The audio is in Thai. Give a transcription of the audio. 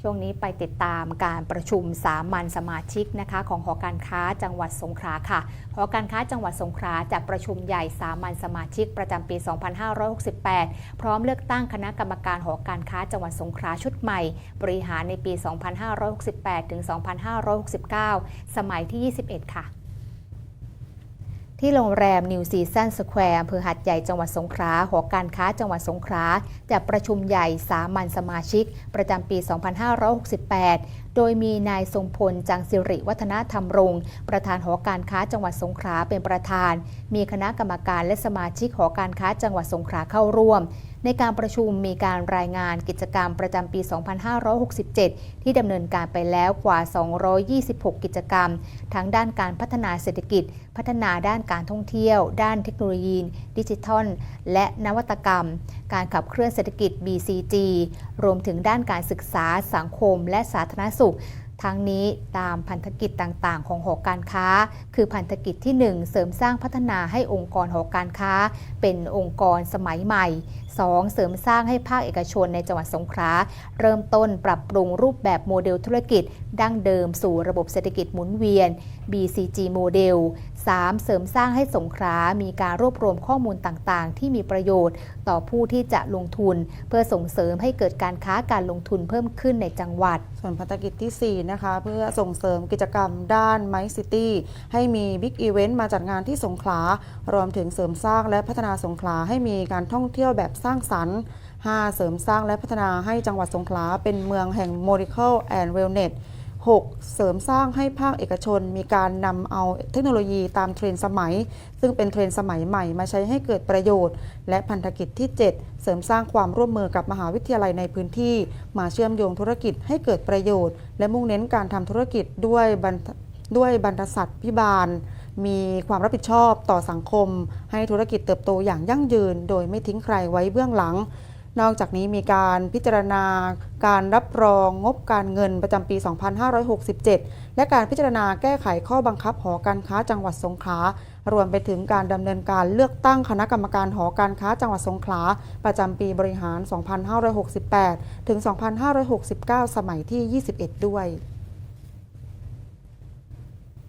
ช่วงนี้ไปติดตามการประชุมสามัญสมาชิกนะคะของหอการค้าจังหวัดสงขลาค่ะ หอการค้าจังหวัดสงขลาจัดประชุมใหญ่สามัญสมาชิกประจำปี 2568 พร้อมเลือกตั้งคณะกรรมการหอการค้าจังหวัดสงขลาชุดใหม่ บริหารในปี 2568 ถึง 2569 สมัยที่ 21 ค่ะ ที่โรงแรมนิวซีซันสแควร์อำเภอหัดใหญ่จังหวัดสงขลาหอการค้าจังหวัดสงขลาจัดประชุมใหญ่สามัญสมาชิก ประจำปี 2568 โดยมีนายทรงพลจังสิริวัฒนธรรมรงค์ประธานหอการค้าจังหวัดสงขลาเป็นประธาน มีคณะกรรมการและสมาชิกหอการค้าจังหวัดสงขลาเข้าร่วม ในการประชุมมีการรายงานกิจกรรมประจำปี 2567 ที่ดำเนินการไปแล้วกว่า 226 กิจกรรม ทั้งด้านการพัฒนาเศรษฐกิจ พัฒนาด้านการท่องเที่ยว ด้านเทคโนโลยี ดิจิทัล และนวัตกรรม การขับเคลื่อนเศรษฐกิจ BCG รวมถึงด้านการศึกษาสังคม และสาธารณสุข ทั้งนี้ตามพันธกิจต่างๆ ของหอการค้า คือพันธกิจที่ 1 เสริมสร้างพัฒนาให้องค์กรหอการค้า เป็นองค์กรสมัยใหม่ 2. เสริมสร้างให้ภาคเอกชนในจังหวัดสงขลาเริ่มต้นปรับปรุงรูปแบบโมเดลธุรกิจ ดั้งเดิมสู่ระบบเศรษฐกิจหมุนเวียน BCG โมเดล 3. เสริมสร้างให้สงขลามีการรวบรวมข้อมูลต่างๆ ที่มีประโยชน์ ต่อผู้ที่จะลงทุน เพื่อส่งเสริมให้เกิดการค้าการลงทุนเพิ่มขึ้นในจังหวัด ส่วนพันธกิจที่ 4นะคะ เพื่อส่งเสริมกิจกรรมด้านไมซิตี้ให้มีบิ๊กอีเวนต์มาจัดงานที่สงขลา รวมถึงเสริมสร้างและพัฒนาสงขลาให้มีการท่องเที่ยวแบบสร้างสรรค์ 5. เสริมสร้างและพัฒนาให้จังหวัดสงขลาเป็นเมืองแห่ง Medical and Wellness 6. เสริมสร้างให้ภาคเอกชน มีการนำเอาเทคโนโลยีตามเทรนสมัย ซึ่งเป็นเทรนสมัยใหม่มาใช้ให้เกิดประโยชน์ และพันธกิจที่ 7 เสริมสร้างความร่วมมือกับมหาวิทยาลัยในพื้นที่ มาเชื่อมโยงธุรกิจให้เกิดประโยชน์ และมุ่งเน้นการทำธุรกิจด้วยบรรด้วยบรรทษัทพิบาล มีความรับผิดชอบต่อสังคม ให้ธุรกิจเติบโตอย่างยั่งยืน โดยไม่ทิ้งใครไว้เบื้องหลัง นอกจากนี้มีการพิจารณาการรับรองงบการเงินประจำปี 2567 และการพิจารณาแก้ไขข้อบังคับหอการค้าจังหวัดสงขลารวมไปถึงการดำเนินการเลือกตั้งคณะกรรมการหอการค้าจังหวัดสงขลาประจำปีบริหาร 2568 ถึง 2569 สมัยที่ 21 ด้วย